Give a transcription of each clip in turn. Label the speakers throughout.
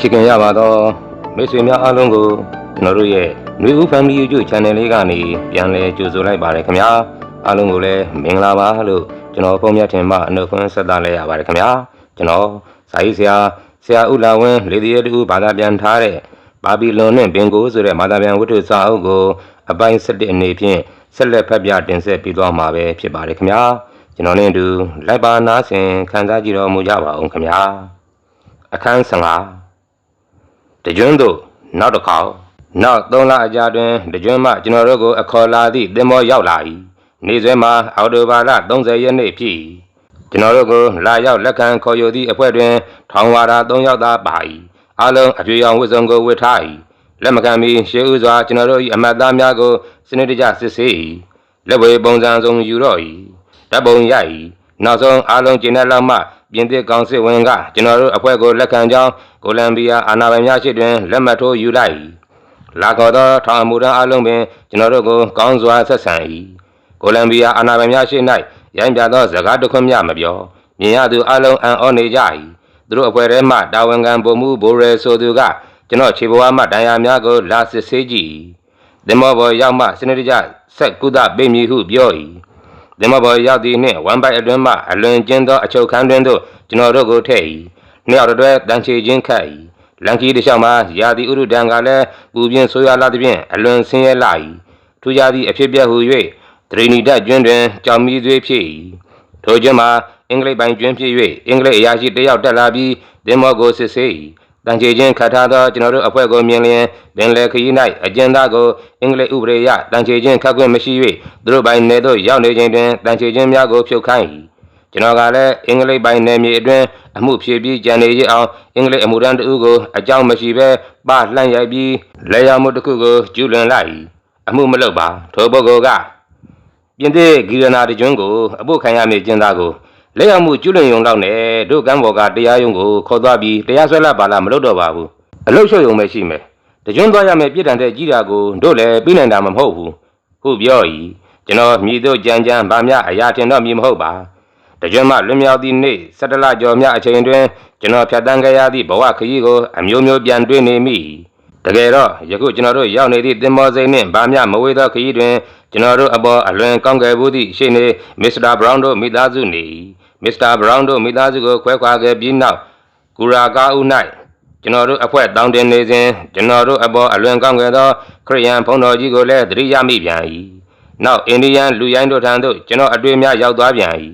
Speaker 1: ချစ်ခင်ရပါတော့မိတ်ဆွေများအားလုံးကိုကျွန်တော်တို့ရဲ့ຫນွေဦး Family YouTube Channel လေးကနေပြန်လည်ကြိုဆိုလိုက်ပါတယ်ခင်ဗျာအားလုံးကိုလည်းမင်္ဂလာပါလို့ကျွန်တော်ပုံမြတ်ထင်မှအနှုတ်ခွန်းဆက်သလိုက်ရပါတယ်ခင်ဗျာကျွန်တော်စာရေးဆရာဆရာဦးလာဝင်းလေဒီရဲတူဘာသာပြန်ထားတဲ့ဘာဘီလွန်နဲ့ဘင်ကိုဆိုတဲ့ဘာသာပြန်ဝတ္ထုစာအုပ်ကိုအပိုင်း7အနေဖြင့်ဆက်လက်ဖတ်ပြတင်ဆက်ပြီးသွားမှာပဲဖြစ်ပါတယ်ခင်ဗျာကျွန်တော်နဲ့အတူလိုက်ပါနားဆင်ခံစားကြည့်တော်မူကြပါအောင်ခင်ဗျာအခန်း15 တကြွန်းတို့နောက်တစ်ခေါက်နောက်၃လအကြာတွင်တကြွန်းမှကျွန်တော်တို့ကိုအခေါ်လာသည့်သင်္ဘောရောက်လာ၏နေဆွဲမှာအော်တိုဘာလ30ရက်နေ့ဖြစ်၏ကျွန်တော်တို့ကိုလာရောက်လက်ခံခေါ်ယူသည့်အဖွဲ့တွင် ထောင်ဝါရာ၃ယောက်သာပါ၏အလုံးအကျွေရောင်ဝတ်စုံကိုဝတ်ထား၏လက်မခံမီရှေးဥစွာကျွန်တော်တို့၏အမတ်သားများကိုစနစ်တကျစစ်ဆေး၏လက်ဝဲပုံစံစုံယူတော့၏ဓာတ်ပုံရ၏နောက်ဆုံးအလုံးကျင်းတဲ့လောက်မှ ပြင်သစ်ကောင်စစ်ဝင်ကကျွန်တော်တို့အဖွဲ့ကိုလက်ခံကြောင်းကိုလံဘီယာအာဏာပိုင်များရှိတွင်လက်မှတ်ထိုးယူလိုက်၏လာခေါ်သောထောင်အမှုထမ်းအလုံးပင်ကျွန်တော်တို့ကိုကောင်းစွာဆက်ဆံ၏ကိုလံဘီယာအာဏာပိုင်များရှိ၌ရိုင်းပြသောစကားတစ်ခွန်းမျှမပြောမြင်ရသူအလုံးအံ့ဩနေကြ၏သူတို့အဖွဲ့ထဲမှတာဝန်ခံပုံမှုဘိုးရဲဆိုသူကကျွန်တော်ခြေဘဝမှဒဏ်ရာများကိုလာစစ်ဆေးကြည့်၏သင်္ဘောပေါ်ရောက်မှစနစ်တကျဆက်ကုသပေးမည်ဟုပြော၏ သင်္ဘောပေါ်ရောက်သည့်နှင့်ဝမ်ပိုက်အတွင်းမှအလွန်ကျင်းသောအချုပ်ခန်းတွင်သို့ကျွန်တော်တို့ကိုထည့်၏နှစ်ယောက်တစ်တွဲတန်ချေချင်းခတ်၏လန်ကီတစ်လျှောက်မှာရာသီဥတုတန်ကလည်းပူပြင်းဆိုးရွားလာသဖြင့်အလွန်ဆင်းရဲလာ၏ထူးခြားသည့်အဖြစ်ပြက်ဟူ၍ဒရိနီတက်ကျွန်းတွင်ကြောင်မီသွေးဖြစ်၏ထိုကျွန်းမှာအင်္ဂလိပ်ပိုင်ကျွန်းဖြစ်၍အင်္ဂလိပ်အရာရှိတစ်ယောက်တက်လာပြီးသင်္ဘောကိုစစ်ဆေး၏ တန်ချေချင်းခတ်ထားသောကျွန်တော်တို့အဖွဲ့ကိုမြင်လျင်ပင်လယ်ခရီး၌အကျဉ်းသားကိုအင်္ဂလိပ်ဥပဒေအရတန်ချေချင်းခတ်ခွင့်မရှိ၍သူတို့ပိုင်နေသို့ရောက်နေခြင်းတွင်တန်ချေချင်းများကိုဖြုတ်ခိုင်း၏ကျွန်တော်ကလည်းအင်္ဂလိပ်ပိုင်နယ်မြေအတွင်းအမှုဖြေပြီးကြံနေရအောင်အင်္ဂလိပ်အမှုရန်တဦးကိုအကြောင်းမရှိဘဲပလှန့်ရိုက်ပြီးလဲရမှုတစ်ခုကိုကျူးလွန်လိုက်၏အမှုမလုပ်ပါထိုပုဂ္ဂိုလ်ကပြင်သစ်ဂီရနာတကျွန်းကိုအဖို့ခံရမည့်ကျင်းသားကို လက်ရမှုကျွလွန်ယုံတော့နဲ့တို့ကမ်းဘော်ကတရားရုံးကိုခေါ်သွားပြီးတရားစွဲလိုက်ပါလားမလုပ်တော့ပါဘူးအလုတ်ရှုပ်ယုံပဲရှိမယ်တကျွန်းသွားရမယ့်ပြည်တန်တဲ့ကြီးတာကိုတို့လည်းပြီးနိုင်တာမဟုတ်ဘူးခုပြောဤကျွန်တော်မြည်တို့ကြမ်းကြမ်းဗာမြအရာတင်တော့မြည်မဟုတ်ပါတကျွန်းမှလွန်မြောက်သည့်နေ့၁၇လကျော်မြအချိန်တွင်ကျွန်တော်ဖြတ်တန်းခဲ့ရသည့်ဘဝခရီးကိုအမျိုးမျိုးပြန်တွေ့နေမိတကယ်တော့ယခုကျွန်တော်တို့ရောက်နေသည့်တင်မောစိန်နှင့်ဗာမြမဝေးသောခရီးတွင်ကျွန်တော်တို့အပေါ်အလွန်ကောင်းကယ်မှုသည့်ရှေ့နေမစ္စတာဘရောင်းတို့မိသားစုနေ၏ မစ္စတာဘရောင်းတို့မိသားစုကိုခွဲခွာခဲ့ပြီးနောက်ကူရာကာဦး၌ကျွန်တော်တို့အဖွဲ့တောင်းတင်နေစဉ်ကျွန်တော်တို့အပေါ်အလွန်ကောင်းကယ်သောခရိယန်ဘုန်းတော်ကြီးကိုလည်းသတိရမိပြန်၏နောက်အိန္ဒိယလူရိုင်းတို့ထံသို့ကျွန်တော်အတွေ့အများရောက်သွားပြန်၏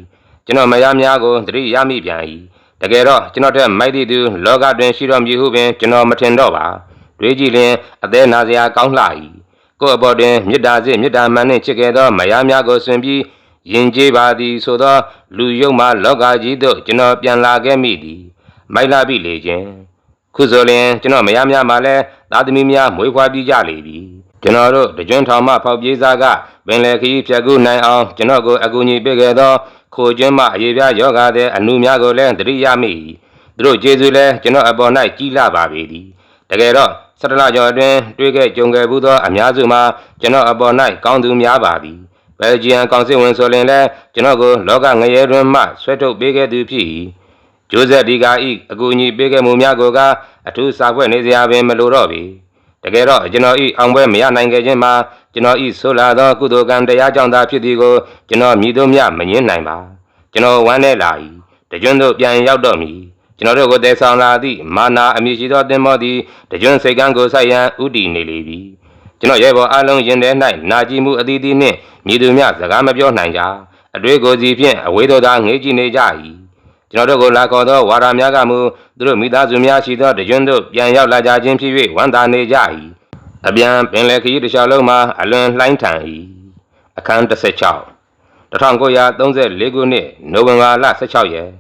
Speaker 1: ကျွန်တော်မယားများကိုသတိရမိပြန်၏တကယ်တော့ကျွန်တော်တဲ့မိုက်သည့်သူလောကတွင်ရှိတော်မူဟုပင်ကျွန်တော်မထင်တော့ပါတွေးကြည့်လျင်အသေးနာစရာကောင်းလှ၏ကိုယ့်အပေါ်တွင်မေတ္တာစိတ်မေတ္တာမှန်နှင့်ချစ်ခဲ့သောမယားများကိုဆွင်ပြီး ယဉ်ကျေးပါသည် ဆိုသောလူယုံမှလောကကြီးသို့ကျွန်တော်ပြန်လာခဲ့မိသည်မိုက်လာပြီလေခြင်းခုဆိုလျင်ကျွန်တော်မယားများမှလည်းသားသမီးများမွေးဖွားပြီးကြလေပြီကျွန်တော်တို့တကြွန်းထောင်မှဖောက်ပြေးစားကပင်လယ်ခရီးဖြတ်ကူးနိုင်အောင်ကျွန်တော်ကိုအကူအညီပေးခဲ့သောခိုကျွန်းမှအရေးပြယောဂတဲ့အမှုများကိုလည်းသတိရမိသူတို့ကျေးဇူးလည်းကျွန်တော်အပေါ်၌ကြီးလာပါပေသည်တကယ်တော့စတလကျော်အတွင်းတွေ့ခဲ့ကြုံခဲ့ဘူးသောအများစုမှာကျွန်တော်အပေါ်၌ကောင်းသူများပါသည် ဘယ်ဂျီယန်ကောင်စစ်ဝင်ဆိုရင်လည်းကျွန်တော်ကိုလောကငရဲတွင်မှဆွဲထုတ်ပေးခဲ့သူဖြစ်၏ဂျိုးဆက်ဒီကာဤအကူအညီပေးခဲ့မှုများကိုကအထူးစာဖွဲ့နေစရာပင်မလိုတော့ပြီတကယ်တော့ကျွန်တော်ဤအောင်ပွဲမရနိုင်ခဲ့ခြင်းမှာကျွန်တော်ဤဆိုလာသောကုသိုလ်ကံတရားကြောင့်သာဖြစ်သည်ကိုကျွန်တော်မြည်တို့မြမငင်းနိုင်ပါကျွန်တော်ဝမ်းနေလာ၏တကြွန်းတို့ပြန်ရောက်တော့မည်ကျွန်တော်တို့ကိုတည်ဆောင်လာသည့်မာနာအမည်ရှိသောသင်္ဘောသည်တကြွန်းစိတ်ကန်းကိုဆိုက်ရန်ဥတီနေလေပြီ ကျွန်တော်ရဲဘော်အလုံးရင်ထဲ၌နာကြည့်မှုအသီးသီးနှင့်မြည်သူများစကားမပြောနိုင်ကြအတွေ့ကိုယ်စီဖြင့်အဝေးတော်သားငေးကြည့်နေကြ၏ကျွန်တော်တို့ကိုလာခေါ်သောဝါရများကမူသူတို့မိသားစုများရှိသောတကြွန်းတို့ပြန်ရောက်လာကြခြင်းဖြစ်၍ဝမ်းသာနေကြ၏အပြန်ပင်လယ်ခရီးတစ်လျှောက်လုံးမှာအလွန်လှိုင်းထန်၏အခန်း16 1934ခုနှစ်နိုဝင်ဘာလ16ရက်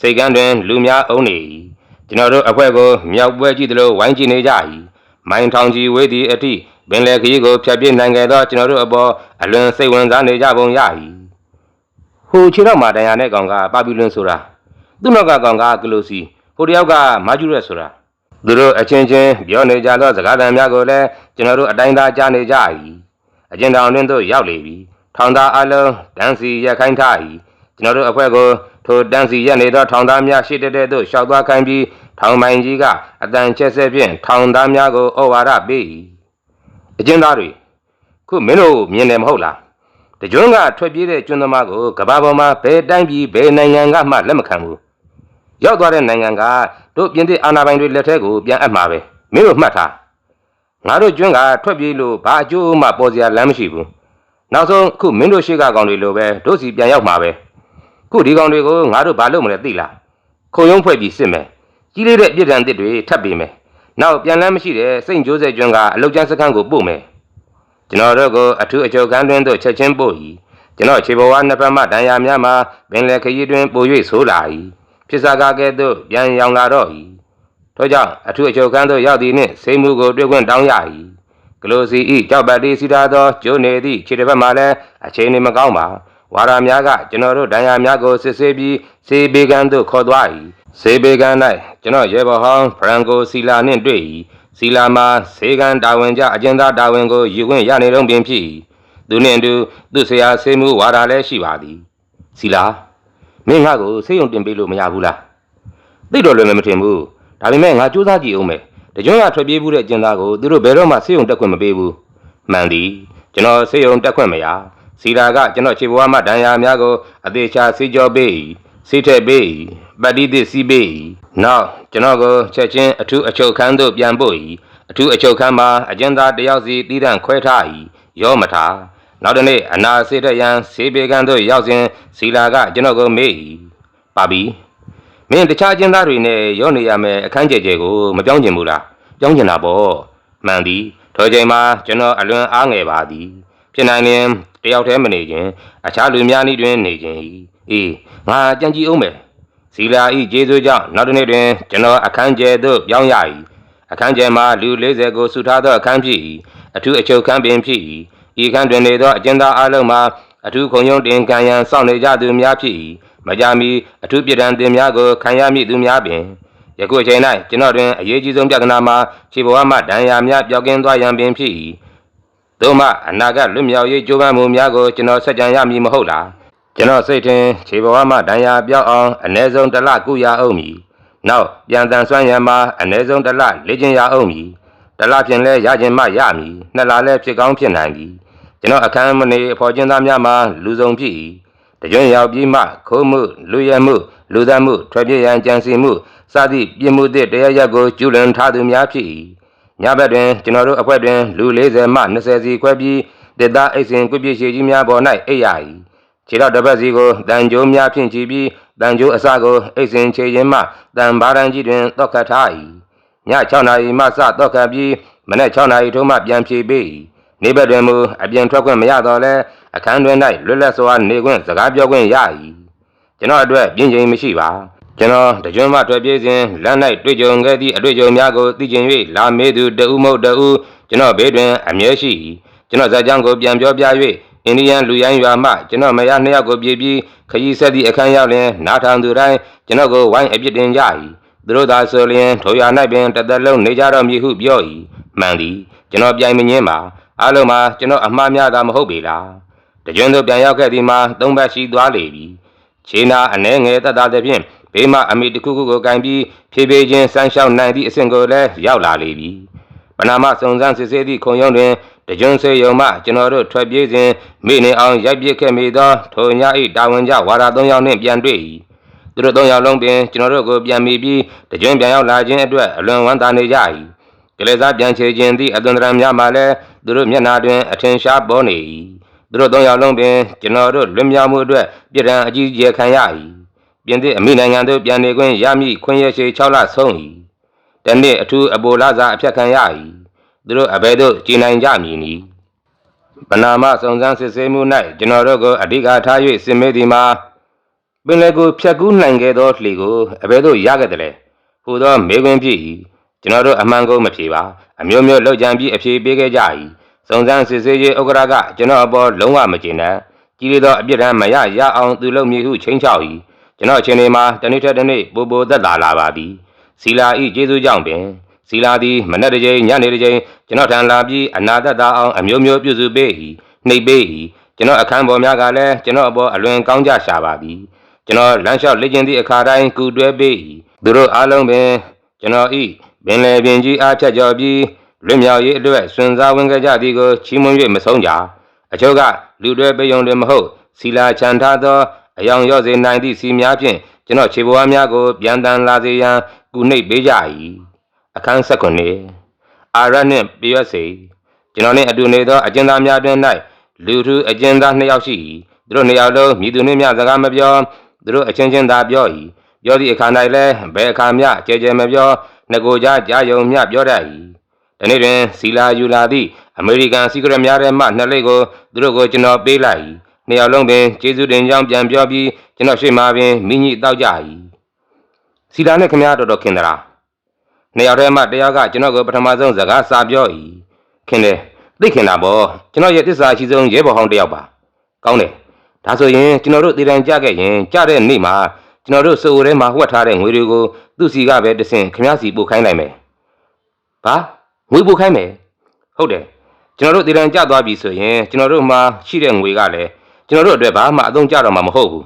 Speaker 1: စိတ်ကန်းတွင် လူများအုံနေ၏ကျွန်တော်တို့အဖွဲ့ကိုမြောက်ပွဲကြည့်သလိုဝိုင်းကြည့်နေကြ၏မိုင်းထောင်ကြီးဝေးသည့်အထိ ပင်လယ်ခရီးကိုဖျက်ပြစ်နိုင်ခဲ့သောကျွန်တော်တို့အပေါ်အလွန်စိတ်ဝင်စားနေကြပုံရ၏ဟိုခြေတော့မှတန်ရတဲ့ကောင်ကပါပီလွန်ဆိုတာသူ့နောက်ကကောင်ကကလိုစီဟိုတယောက်ကမာကျူရက်ဆိုတာသူတို့အချင်းချင်းပြောနေကြသောစကားသံများကိုလည်းကျွန်တော်တို့အတိုင်းသားကြားနေကြ၏အကျဉ်းထောင်တွင်သို့ရောက်လေပြီထောင်သားအလုံးတန်းစီရက်ခိုင်းထား၏ကျွန်တော်တို့အဖွဲ့ကိုထိုတန်းစီရက်နေသောထောင်သားများရှိတဲ့တဲ့သို့ရှောက်သွားခိုင်းပြီးထောင်ပိုင်ကြီးကအတန်ချက်ဆက်ဖြင့်ထောင်သားများကိုဩဝါဒပေး၏ အကျဉ်းသားတွေခုမင်းတို့မြင်တယ်မဟုတ်လားတကြွန်းကထွက်ပြေးတဲ့ကျွန်းသမားကိုကဘာပေါ်မှာဘယ်တိုင်းပြည်ဘယ်နိုင်ငံကမှလက်မခံဘူးရောက်သွားတဲ့နိုင်ငံကတို့ပြင်သစ်အာဏာပိုင်တွေလက်ထက်ကိုပြန်အပ်မှာပဲမင်းတို့မှတ်ထားငါတို့ကျွန်းကထွက်ပြေးလို့ဘာအကျိုးမှပေါ်စရာလမ်းမရှိဘူးနောက်ဆုံးခုမင်းတို့ရှိကကောင်တွေလိုပဲတို့စီပြန်ရောက်မှာပဲခုဒီကောင်တွေကိုငါတို့ဘာလုပ်မလဲသိလားခုံရုံးဖွဲ့ပြီးစစ်မယ်ကြီးလေးတဲ့အပြစ်ဒဏ်တစ်တွေထပ်ပေးမယ် နောက်ပြန်လန်းမရှိတဲ့စိတ်ကြိုးစဲကျွန်းကအလုတ်ကျန်းစခန်းကိုပို့မယ်ကျွန်တော်တို့ကိုအထူးအချုပ်ခန်းတွင်သို့ချက်ချင်းပို့၏ကျွန်တော်ခြေဘဝနှစ်ဖက်မှဒဏ်ရာများမှာပင်လယ်ခရီးတွင်ပို၍ဆိုးလာ၏ဖြစ်စားကားကဲ့သို့ပြန်ရောင်လာတော့၏ထို့ကြောင့်အထူးအချုပ်ခန်းသို့ရောက်သည်နှင့်စိတ်မှုကိုတွေ့ခွင့်တောင်းရ၏ကလိုစီဤကြောက်ပတ်တီစီထားသောကျိုးနေသည့်ခြေတစ်ဖက်မှလည်းအချိန်နေမကောင်းပါဝါရများကကျွန်တော်တို့ဒဏ်ရာများကိုစစ်ဆေးပြီးစေဘေကန်သို့ခေါ်သွား၏ စေဘေကန်၌ကျွန်တော်ရဲဘော်ဟောင်းဖရန်ကိုစီလာနှင့်တွေ့၏စီလာမှာစေကန်တာဝန်ကြအကျဉ်းသားတာဝန်ကိုယူခွင့်ရနေတော့ပင်ဖြစ်၏သူနှင့်အတူသူဆရာဆေးမှုဝါရလည်းရှိပါသည်စီလာမင်းငါ့ကိုဆေးရုံတင်ပေးလို့မရဘူးလားသိတော့လည်းမထင်ဘူးဒါပေမဲ့ငါစူးစမ်းကြည့်အောင်မယ်တကြွရထွက်ပြေးမှုတဲ့အကျဉ်းသားကိုသူတို့ဘယ်တော့မှဆေးရုံတက်ခွင့်မပေးဘူးမှန်သည်ကျွန်တော်ဆေးရုံတက်ခွင့်မရစီလာကကျွန်တော်ခြေဘဝမှာဒဏ်ရာများကိုအသေးချာစီကြောပေး၏စီထက်ပေး၏ ပတ္တိသစ်စီပေး၏နောက်ကျွန်တော်ကိုချက်ချင်းအထူးအချုပ်ခန်းသို့ပြန်ပို့၏အထူးအချုပ်ခန်းမှာအကျဉ်းသားတစ်ယောက်စီတည်တံ့ခွဲထား၏ရောမထားနောက်တစ်နေ့အနာစေတရန်ဆေးပေကန်သို့ရောက်စဉ်စီလာကကျွန်တော်ကိုမေး၏ပါပြီမင်းတခြားအကျဉ်းသားတွေနဲ့ရောနေရမယ်အခန်းကျဲကျဲကိုမပြောင်းကျင်ဘူးလားပြောင်းကျင်တာပေါ့မှန်သည်ထိုချိန်မှာကျွန်တော်အလွန်အားငယ်ပါသည်ဖြစ်နိုင်ရင်တယောက်တည်းမနေခြင်းအခြားလူများနည်းတွင်နေခြင်း၏အေးငါကြံကြည့်အောင်မယ် စီလာဤကျေးဇူးကြောင့်နောက်တစ်နေ့တွင်ကျွန်တော်အခန်းကျဲသို့ပြောင်းရ၏အခန်းကျဲမှာလူ40ကိုစုထားသောအခန်းဖြစ်၏အထူးအချုပ်ခန်းပင်ဖြစ်၏ဤခန်းတွင်နေသောအကျဉ်းသားအလုံးမှာအထူးခုံရုံးတင်ခံရန်စောင့်နေကြသူများဖြစ်၏မကြမီအထူးပြည်ထန်တင်များကိုခံရမည့်သူများပင်ယခုအချိန်၌ကျွန်တော်တွင်အရေးကြီးဆုံးပြဿနာမှာခြေဘဝမှဒဏ်ရာများပျောက်ကင်းသွားရန်ပင်ဖြစ်၏သို့မှအနာဂတ်လွတ်မြောက်ရေးကြိုးပမ်းမှုများကိုကျွန်တော်ဆက်ကြံရမည်မဟုတ်လား ကျွန်တော်စိတ်ထင်ခြေဘဝမှဒဏ်ရာပြောက်အောင်အ ਨੇ ဆုံးတစ်လကုရအောင်မည်နောက်ပြန်တန်ဆွမ်းရန်မှာအ ਨੇ ဆုံးတစ်လလေ့ကျင့်ရအောင်မည်တစ်လဖြင့်လဲရခြင်းမှရမည်နှစ်လလဲဖြစ်ကောင်းဖြစ်နိုင်သည်ကျွန်တော်အခမ်းမနေအဖော်ကျင်းသားများမှာလူဆုံးဖြစ်၏တကြွရောက်ပြီးမှခိုးမှုလူရဲမှုလူသတ်မှုထွက်ပြေးရန်ကြံစီမှုစသည့်ပြစ်မှုသည့်တရားရက်ကိုကျူးလွန်ထားသူများဖြစ်၏ညဘက်တွင်ကျွန်တော်တို့အဖွဲ့တွင်လူ40မှ20စီခွဲပြီးဒေသအိတ်စဉ်ကွပြည့်ရှိကြီးများပေါ်၌အိပ်ရ၏ ခြေတော်တစ်ပတ်စီကိုတန်ကြိုးများဖြင့်ချီပြီးတန်ကြိုးအစကိုအိတ်စဉ်ခြေရင်းမှတန်ဘာရန်ကြီးတွင်တောက်ခတ်ထား၏ည6နာရီမှစတောက်ခတ်ပြီးမနက်6နာရီထိုးမှပြန်ဖြေပေး၏နေဘက်တွင်မူအပြင်ထွက်ခွင့်မရတော့လဲအခန်းတွင်၌လွတ်လပ်စွာနေခွင့်စကားပြောခွင့်ရ၏ကျွန်တော်အတွက်ပြင်ချိန်မရှိပါကျွန်တော်တကြွမှထွက်ပြေးစဉ်လမ်း၌တွေ့ကြုံခဲ့သည့်အတွေ့အကြုံများကိုသိကျင်၍လာမေးသူတဦးမဟုတ်တဦးကျွန်တော်ဘေးတွင်အမြဲရှိ၏ကျွန်တော်ဇာတ်ကြောင်းကိုပြန်ပြောပြ၍ အိန္ဒိယလူရိုင်းရွာမှကျွန်တော်မယားနှစ်ယောက်ကိုပြေးပြီးခရီးဆက်သည့်အခန်းရောက်လျင်နားထောင်သူတိုင်းကျွန်တော်ကိုဝိုင်းအပြစ်တင်ကြ၏သူတို့သာဆိုလျင်ထိုရွာ၌ပင်တစ်သက်လုံးနေကြတော့မည်ဟုပြော၏မှန်သည်ကျွန်တော်ပြိုင်မငင်းပါအားလုံးမှာကျွန်တော်အမှားများသာမဟုတ်ပေလားတကြွတို့ပြန်ရောက်ခဲ့သည်မှာသုံးဘက်ရှိသွားလေပြီခြေနာအနှဲငယ်သက်သာသဖြင့်ဘေးမှအမိတစ်ခုခုကိုကင်ပြီးဖြည်းဖြည်းချင်းဆန်းလျှောက်နိုင်သည့်အဆင့်ကိုလည်းရောက်လာလေပြီ ပနာမစုံစမ်းစစ်ဆေးသည့်ခုံရုံးတွင်တကြွစေယုံမှကျွန်တော်တို့ထွက်ပြေးစဉ်မိနေအောင်ရိုက်ပစ်ခဲ့မိသောထိုည၏တာဝန်ကျဝါရ၃ယောက်နှင့်ပြန်တွေ့၏သူတို့၃ယောက်လုံးပင်ကျွန်တော်တို့ကိုပြန်မိပြီးတကြွပြန်ရောက်လာခြင်းအတွက်အလွန်ဝမ်းသာနေကြ၏ကလေးစားပြန်ချေခြင်းသည့်အသွင်သဏ္ဍာန်များမှလည်းသူတို့မျက်နှာတွင်အထင်ရှားပေါ်နေ၏သူတို့သုံးယောက်လုံးပင်ကျွန်တော်တို့လွတ်မြောက်မှုအတွက်ပြည်ထံအကြီးအကျယ်ခံရ၏ပြင်သစ်အမိနိုင်ငံသို့ပြန်နေခွင့်ရမည့်ခွင့်ရရှိ6လဆုံး၏ တနေ့အထူးအပိုလာစာအဖြတ်ခံရ၏သူတို့အဘယ်သို့ကြည်နိုင်ကြမည်နည်းပနာမစုံစမ်းစစ်ဆေးမှု၌ကျွန်တော်တို့ကိုအဓိကထား၍စစ်မေးသည်မှာပင်လယ်ကိုဖြတ်ကူးနိုင်ခဲ့သောလှေကိုအဘယ်သို့ရခဲ့တယ်လဲဟူသောမေခွန်းဖြစ်၏ကျွန်တော်တို့အမှန်ကုန်မဖြေပါအမျိုးမျိုးလောက်ကြံပြီးအဖြေပေးခဲ့ကြ၏စုံစမ်းစစ်ဆေးရေးဥက္ကရာကကျွန်တော်အပေါ်လုံးဝမကျေနပ်ကြီးရသောအပြစ်ဒဏ်မရရအောင်သူလုပ်မည်ဟုချိန်ချောက်၏ကျွန်တော်အချိန်ဒီမှာတနေ့ထက်တနေ့ပိုပိုသက်သာလာပါသည် စီလာဤကျေးဇူးကြောင့်ပင်စီလာသည်မနေ့တစ်ချိန်ညနေတစ်ချိန်ကျွန်တော်ထံလာပြီးအနာသက်သာအောင်အမျိုးမျိုးပြုစုပေး၏နှိပ်ပေး၏ကျွန်တော်အခန်းပေါ်များကလည်းကျွန်တော်အပေါ်အလွန်ကောင်းကြရှာပါသည်ကျွန်တော်လမ်းလျှောက်လေ့ကျင့်သည့်အခါတိုင်းကူတွဲပေး၏သူတို့အားလုံးပင်ကျွန်တော်ဤပင်လယ်ပြင်ကြီးအားဖြတ်ကျော်ပြီးလွတ်မြောက်ရေးအတွက်စွန့်စားဝင်ကြကြသည်ကိုချီးမွမ်း၍မဆုံးကြအချို့ကလူတွဲပေးုံတွင်မဟုတ်စီလာချန်ထားသောအယောင်ရော့စေနိုင်သည့်စီများဖြင့်ကျွန်တော်ခြေပွားများကိုပြန်တန်လာစေရန် ကူနှိပ်ပေးကြ၏အခန်း၁၉အာရနှင့်ပြည့်စေကျွန်တော်နှင့်အတူနေသောအကျဉ်းသားများတွင်၌လူထုအကျဉ်းသားနှစ်ယောက်ရှိ၏သူတို့နှစ်ယောက်လုံးမြည်သူနှင့်များစကားမပြောသူတို့အချင်းချင်းသာပြော၏ပြောသည့်အခါ၌လည်းဘယ်အခါမျှကြဲကြဲမပြောငကိုကြားကြားယုံမျှပြောတတ်၏ဒီနေ့တွင်စီလာယူလာသည့်အမေရိကန်စီကရက်များထဲမှနှစ်လိပ်ကိုသူတို့ကိုကျွန်တော်ပေးလိုက်၏နှစ်ယောက်လုံးပင်ကျေးဇူးတင်ကြောင်းပြန်ပြောပြီးကျွန်တော်ရှေ့မှာပင်မိညိတောက်ကြ၏ စီလာနဲ့ခင်ဗျားတော်တော်ခင်သလားနှစ်ယောက်တည်းမှတယောက်ကကျွန်တော်ကိုပထမဆုံးစကားစာပြော၏ခင်တယ်သိခင်တာပေါ့ကျွန်တော်ရဲ့တစ္ဆာရှိဆုံးရဲဘော်ဟောင်းတယောက်ပါကောင်းတယ်ဒါဆိုရင်ကျွန်တော်တို့တည်တံကြခဲ့ရင်ကြတဲ့နေ့မှာကျွန်တော်တို့စိုးထဲမှာဝှက်ထားတဲ့ငွေတွေကိုသူ့စီကပဲတဆင်ခင်ဗျားစီပို့ခိုင်းလိုက်မယ်ဘာငွေပို့ခိုင်းမယ်ဟုတ်တယ်ကျွန်တော်တို့တည်တံကြသွားပြီဆိုရင်ကျွန်တော်တို့မှာရှိတဲ့ငွေကလည်းကျွန်တော်တို့အတွက်ဘာမှအသုံးကျတော့မှာမဟုတ်ဘူး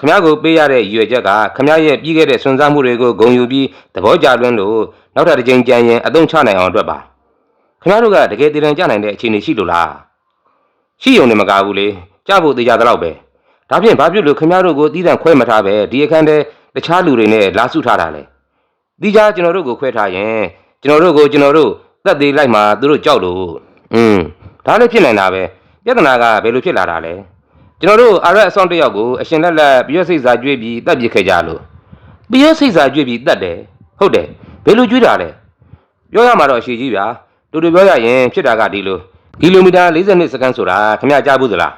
Speaker 1: ခမ ्या ကိုပေးရတဲ့ရည်ရွယ်ချက်ကခမ ्या ရဲ့ပြီးခဲ့တဲ့စွန့်စားမှုတွေကိုဂုဏ်ယူပြီးသဘောကျလွန်းလို့နောက်ထပ်တစ်ကြိမ်ကြံရင်အသုံးချနိုင်အောင်အတွက်ပါခမ ्या တို့ကတကယ်တည်တံကြနိုင်တဲ့အခြေအနေရှိလို့လားရှိုံနဲ့မကဘူးလေကြဖို့သေးကြတော့ပဲဒါဖြင့်ဘာဖြစ်လို့ခမ ्या တို့ကိုတီးတန့်ခွဲမထားပဲဒီအခန်းထဲတခြားလူတွေနဲ့လာစုထားတာလဲဒီကြားကျွန်တော်တို့ကိုခွဲထားရင်ကျွန်တော်တို့ကိုကျွန်တော်တို့တက်သေးလိုက်မှသူတို့ကြောက်လို့อืมဒါလည်းဖြစ်နိုင်တာပဲပြဿနာကဘယ်လိုဖြစ်လာတာလဲ ကျွန်တော်တို့အာရက်အဆောင်တစ်ယောက်ကိုအရှင်လက်လက်ပြည့်စိတ်စာကြွေးပြီးတတ်ပြစ်ခဲ့ကြလို့ပြည့်စိတ်စာကြွေးပြီးတတ်တယ်ဟုတ်တယ်ဘယ်လိုကြွေးတာလဲပြောရမှာတော့အရှိကြီးဗျာတူတူပြောရရင်ဖြစ်တာကဒီလိုကီလိုမီတာ42စက္ကန့်ဆိုတာခင်ဗျာကြားဘူးသလား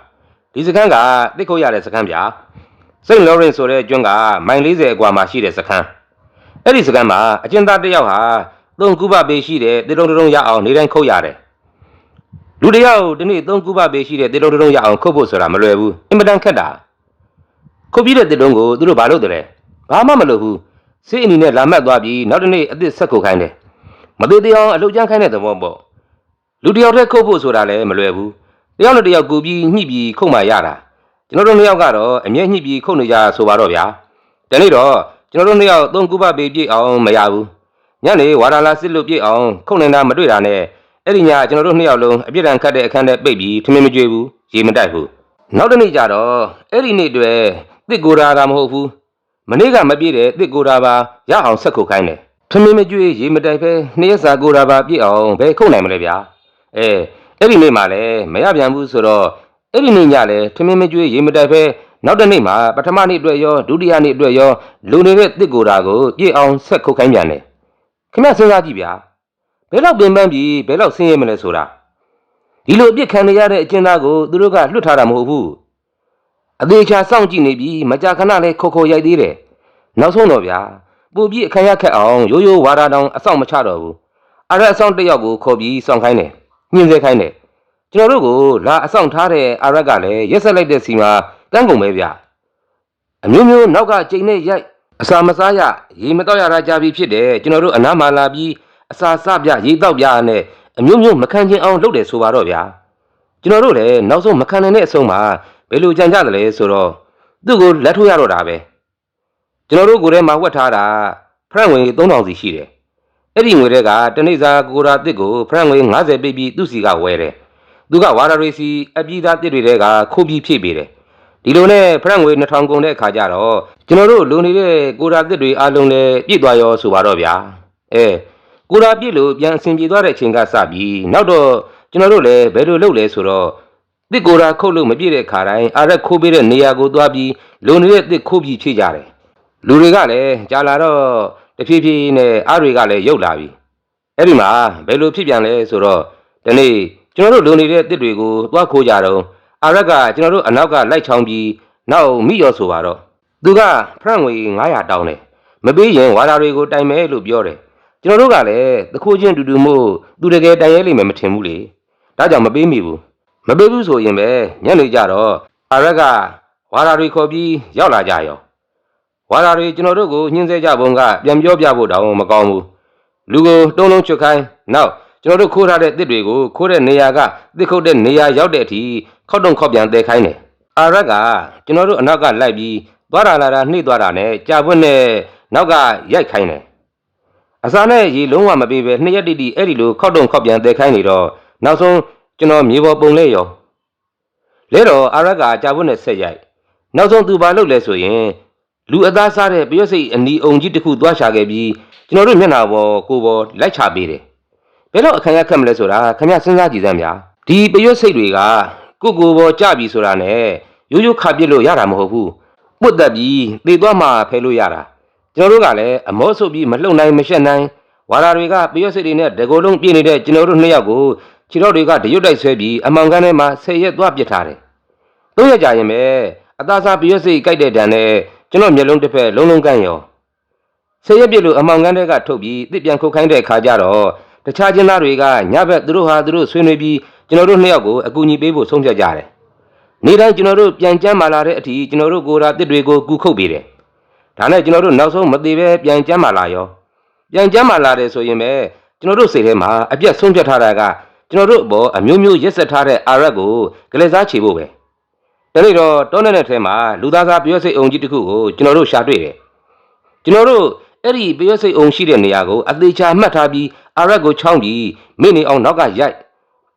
Speaker 1: ဒီစက္ကန့်ကသိခုတ်ရတဲ့စက္ကန့်ဗျာစိတ်လောရင်ဆိုတဲ့ကျွန်းကမိုင်40အကွာမှာရှိတဲ့စက္ကန့်အဲ့ဒီစက္ကန့်မှာအကျဉ်းသားတစ်ယောက်ဟာသုံးကုဘပေးရှိတဲ့တေတုံတုံရအောင်နေတိုင်းခုတ်ရတယ် လူတစ်ယောက်ဒီနေ့သုံးခုပါပေးရှိတဲ့တေတုံတုံရအောင်ခုတ်ဖို့ဆိုတာမလွယ်ဘူးအင်မတန်ခက်တာခုတ်ပြီးတဲ့တေတုံကိုသူတို့ဘာလုပ်တယ်လဲဘာမှမလုပ်ဘူးစိတ်အနီနဲ့လာမှတ်သွားပြီးနောက်တစ်နေ့အစ်စ်ဆက်ခုတ်ခိုင်းတယ်မသေးသေးအောင်အလုပ်ကြမ်းခိုင်းတဲ့သဘောပေါ့လူတစ်ယောက်တည်းခုတ်ဖို့ဆိုတာလည်းမလွယ်ဘူးတယောက်နဲ့တယောက်ကူပြီးညှိပြီးခုတ်မှရတာကျွန်တော်တို့နှစ်ယောက်ကတော့အမြဲညှိပြီးခုတ်နေကြဆိုပါတော့ဗျာဒီနေ့တော့ကျွန်တော်တို့နှစ်ယောက်သုံးခုပါပေးပြည့်အောင်မရဘူးညနေဝါဒလာစစ်လို့ပြည့်အောင်ခုတ်နေတာမတွေ့တာနဲ့ အဲ့ဒီညကျွန်တော်တို့နှစ်ယောက်လုံးအပြစ်ဒဏ်ခတ်တဲ့အခန်းထဲပိတ်ပြီးထမင်းမကြွေးဘူးရေမတိုက်ဘူးနောက်တစ်နေ့ကျတော့အဲ့ဒီနေ့တွေတစ်ကိုရာကမဟုတ်ဘူးမနေ့ကမပြည့်တဲ့တစ်ကိုရာပါရအောင်ဆက်ခုတ်ခိုင်းတယ်ထမင်းမကြွေးရေမတိုက်ပဲနှစ်ရက်စာကိုရာပါပြည့်အောင်ဘယ်ခုတ်နိုင်မလဲဗျာအဲအဲ့ဒီနေ့မှလည်းမရပြန်ဘူးဆိုတော့အဲ့ဒီနေ့ညလည်းထမင်းမကြွေးရေမတိုက်ပဲနောက်တစ်နေ့မှာပထမနေ့အတွက်ရောဒုတိယနေ့အတွက်ရောလူနေတဲ့တစ်ကိုရာကိုပြည့်အောင်ဆက်ခုတ်ခိုင်းပြန်တယ်ခင်ဗျစဉ်းစားကြည့်ဗျာ ဘယ်တော့ပင်ပန်းပြီးဘယ်တော့ဆင်းရဲမလဲဆိုတာဒီလိုအပြစ်ခံနေရတဲ့အကျဉ်းသားကိုသူတို့ကလွတ်ထားတာမဟုတ်ဘူးအသေးချာစောင့်ကြည့်နေပြီးမကြာခဏလဲခိုခိုရိုက်သေးတယ်နောက်ဆုံးတော့ဗျာပူပြီးအခမ်းရခက်အောင်ရိုးရိုးဝါဒတောင်အဆောင်မချတော့ဘူးအရက်အဆောင်တစ်ယောက်ကိုခေါ်ပြီးစောင့်ခိုင်းတယ်ညှင်းဆဲခိုင်းတယ်ကျွန်တော်တို့ကိုလာအဆောင်ထားတဲ့အရက်ကလည်းရက်ဆက်လိုက်တဲ့စီမှာကန်းကုန်ပဲဗျအမျိုးမျိုးနောက်ကချိန်နဲ့ရိုက်အစာမစားရရေမတော့ရတာကြာပြီဖြစ်တယ်ကျွန်တော်တို့အနားမှာလာပြီး အစာစပြရေတောက်ပြနဲ့အမျိုးမျိုးမခံချင်အောင်လုပ်တယ်ဆိုပါတော့ဗျာကျွန်တော်တို့လည်းနောက်ဆုံးမခံနိုင်တဲ့အဆုံးမှာဘယ်လိုကြံကြသလဲဆိုတော့သူ့ကိုလက်ထိုးရတော့တာပဲကျွန်တော်တို့ကိုယ်ထဲမှာဝှက်ထားတာဖရန့်ငွေ3000စီရှိတယ်အဲ့ဒီငွေတွေကတနေ့စာကိုရာတစ်ကိုဖရန့်ငွေ90ပေးပြီးသူ့စီကဝယ်တယ်သူကဝါရာရီစီအပြည်သားတစ်တွေတဲကခိုးပြီးဖြည့်ပေးတယ်ဒီလိုနဲ့ဖရန့်ငွေ2000ကုန်တဲ့အခါကျတော့ကျွန်တော်တို့လုံနေတဲ့ကိုရာတစ်တွေအလုံးလည်းပြည့်သွားရောဆိုပါတော့ဗျာအဲ ကိုရာပြည့်လို့ပြန်အဆင်ပြေသွားတဲ့အချိန်ကစပြီးနောက်တော့ကျွန်တော်တို့လည်းဘယ်လိုလုပ်လဲဆိုတော့တစ်ကိုရာခုတ်လို့မပြည့်တဲ့ခါတိုင်းအာရက်ခိုးပေးတဲ့နေရာကိုသွားပြီးလုံနေတဲ့တစ်ခိုးပြီးဖြည့်ကြတယ်လူတွေကလည်းကြာလာတော့တဖြည်းဖြည်းနဲ့အားတွေကလည်းရုပ်လာပြီအဲ့ဒီမှာဘယ်လိုဖြစ်ပြန်လဲဆိုတော့ဒီနေ့ကျွန်တော်တို့လုံနေတဲ့တစ်တွေကိုသွားခိုးကြတော့အာရက်ကကျွန်တော်တို့အနောက်ကလိုက်ချောင်းပြီးနောက်မိရောဆိုပါတော့သူကဖရန့်ငွေ900တောင်းတယ်မပေးရင်ဝါဒါတွေကိုတိုင်မယ်လို့ပြောတယ် ကျွန်တော်တို့ကလည်းသခိုးချင်းတူတူမို့သူတကယ်တိုင်ရဲလိမ့်မယ်မထင်ဘူးလေဒါကြောင့်မပေးမိဘူးမပေးဘူးဆိုရင်ပဲညနေကြတော့အာရက်ကဝါရာတွေခေါ်ပြီးရောက်လာကြရောဝါရာတွေကျွန်တော်တို့ကိုညှင်းဆဲကြပုံကပြန်ပြောပြဖို့တောင်မကောင်းဘူးလူကိုတုံးလုံးချွတ်ခိုင်းနောက်ကျွန်တော်တို့ခိုးထားတဲ့တစ်တွေကိုခိုးတဲ့နေရာကတစ်ခုတ်တဲ့နေရာရောက်တဲ့အထိခောက်တုံခောက်ပြန်တဲခိုင်းတယ်အာရက်ကကျွန်တော်တို့အနောက်ကလိုက်ပြီးသွားတာလာတာနှိမ့်သွားတာနဲ့ကြာပွင့်နဲ့နောက်ကရိုက်ခိုင်းတယ် အစာနဲ့ရေလုံးဝမပေးပဲနှစ်ရက်တိတိအဲ့ဒီလိုခောက်တုံခောက်ပြန်တဲခိုင်းနေတော့နောက်ဆုံးကျွန်တော်မြေပေါ်ပုံလဲရောလဲတော့အာရက်ကကြာပွင့်နဲ့ဆက်ရိုက်နောက်ဆုံးသူဘာလုပ်လဲဆိုရင်လူအသားစားတဲ့ပရွက်စိတ်အနီအုံကြီးတစ်ခုသွားရှာခဲ့ပြီးကျွန်တော်တို့မျက်နှာပေါ်ကိုယ်ပေါ်လိုက်ချပေးတယ်ဘယ်တော့အခမ်းရခက်မလဲဆိုတာခင်ဗျစဉ်းစားကြည့်စမ်းဗျာဒီပရွတ်စိတ်တွေကကိုယ့်ကိုယ်ပေါ်ကြပြီဆိုတာနဲ့ရိုးရိုးခါပစ်လို့ရတာမဟုတ်ဘူးပုတ်တက်ပြီးသေသွားမှဖယ်လို့ရတာ ကျွန်တော်တို့ကလည်းအမောဆုပ်ပြီးမလှုပ်နိုင်မရှက်နိုင်ဝါရာတွေကပရွတ်စိတ်တွေနဲ့တကိုယ်လုံးပြည့်နေတဲ့ကျွန်တော်တို့နှစ်ယောက်ကိုခြေတော်တွေကတရွတ်တိုက်ဆွဲပြီးအမောင်ကန်းထဲမှာဆယ်ရက်သွားပစ်ထားတယ်သုံးရက်ကြာရင်ပဲအသားစားပရွတ်စိတ်ကြိုက်တဲ့တန်နဲ့ကျွန်တော်မျက်လုံးတစ်ဖက်လုံးလုံးကန်းရောဆယ်ရက်ပြည့်လို့အမောင်ကန်းတဲ့ကထုတ်ပြီးတစ်ပြန်ခုတ်ခိုင်းတဲ့အခါကျတော့တခြားချင်းသားတွေကညဘက်သူတို့ဟာသူတို့ဆွေးနွေးပြီးကျွန်တော်တို့နှစ်ယောက်ကိုအကူအညီပေးဖို့ဆုံးဖြတ်ကြတယ်။နေ့တိုင်းကျွန်တော်တို့ပြန်ကြမ်းမာလာတဲ့အထိကျွန်တော်တို့ကိုယ်ရာတစ်တွေကိုကူခုတ်ပေးတယ်။ ဒါနဲ့ကျွန်တော်တို့နောက်ဆုံးမသေးပဲပြန်ကြမ်းမာလာရောပြန်ကြမ်းမာလာတယ်ဆိုရင်ပဲကျွန်တော်တို့စိတ်ထဲမှာအပြတ်ဆုံးဖြတ်ထားတာကကျွန်တော်တို့အပေါ်အမျိုးမျိုးရက်ဆက်ထားတဲ့အာရက်ကိုကလေးစားချေဖို့ပဲ။ဒါနဲ့တော့တောနဲ့တဲ့ထဲမှာလူသားစားပြောစိတ်အောင်ကြီးတစ်ခုကိုကျွန်တော်တို့ရှာတွေ့တယ်။ကျွန်တော်တို့အဲ့ဒီပရွက်စိတ်အောင်ရှိတဲ့နေရာကိုအသေးချာမှတ်ထားပြီးအာရက်ကိုချောင်းပြီးမိနေအောင်နောက်ကရိုက်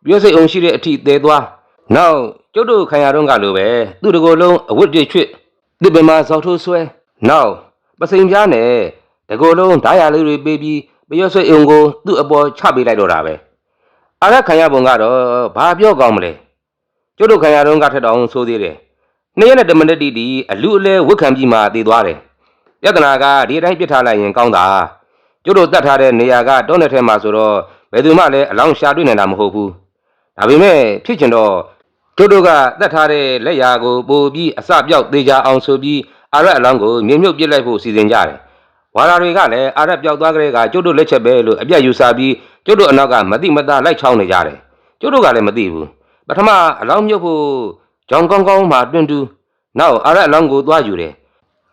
Speaker 1: ပရွက်စိတ်အောင်ရှိတဲ့အထိသေးသွားနောက်ကျုပ်တို့ခံရတော့ကလိုပဲသူ့တကိုယ်လုံးအဝတ်တွေချွတ်ဒီပင်မှာဇောက်ထိုးဆွဲ နောက်ပစိန်ပြားနဲ့တကိုယ်လုံးဓာရလေးတွေပေးပြီးပရွက်စိတ်အောင်ကိုသူ့အပေါ်ချပေးလိုက်တော့တာပဲအာရက်ခံရပုံကတော့ဘာပြောကောင်းမလဲကျုပ်တို့ခံရတော့ကထက်တောင်ဆိုသေးတယ်နေ့ရက်နဲ့တမနက်တီတီအလူအလဲဝတ်ခံပြီးမှတည်သွားတယ်ပြဿနာကဒီအတိုင်းပြစ်ထားလိုက်ရင်ကောင်းတာကျုပ်တို့တတ်ထားတဲ့နေရာကတောနယ်ထဲမှာဆိုတော့ဘယ်သူမှလည်းအလောင်းရှာတွေ့နေတာမဟုတ်ဘူးဒါပေမဲ့ဖြစ်ချင်တော့ကျုပ်တို့ကတတ်ထားတဲ့လက်ရာကိုပို့ပြီးအစပြောက်သေးကြအောင်ဆိုပြီး အာရက်အလောင်းကိုမြေမြုပ်ပစ်လိုက်ဖို့စီစဉ်ကြတယ်ဝါရာတွေကလည်းအာရက်ပြောက်သွားကြတဲ့ကကျုပ်တို့လက်ချက်ပဲလို့အပြတ်ယူဆပြီးကျုပ်တို့အနောက်ကမတိမတာလိုက်ချောင်းနေကြတယ်ကျုပ်တို့ကလည်းမသိဘူးပထမအလောင်းမြုပ်ဖို့ကြောင်ကောင်းကောင်းမှတွင်တူနောက်အာရက်အလောင်းကိုသွားယူတယ်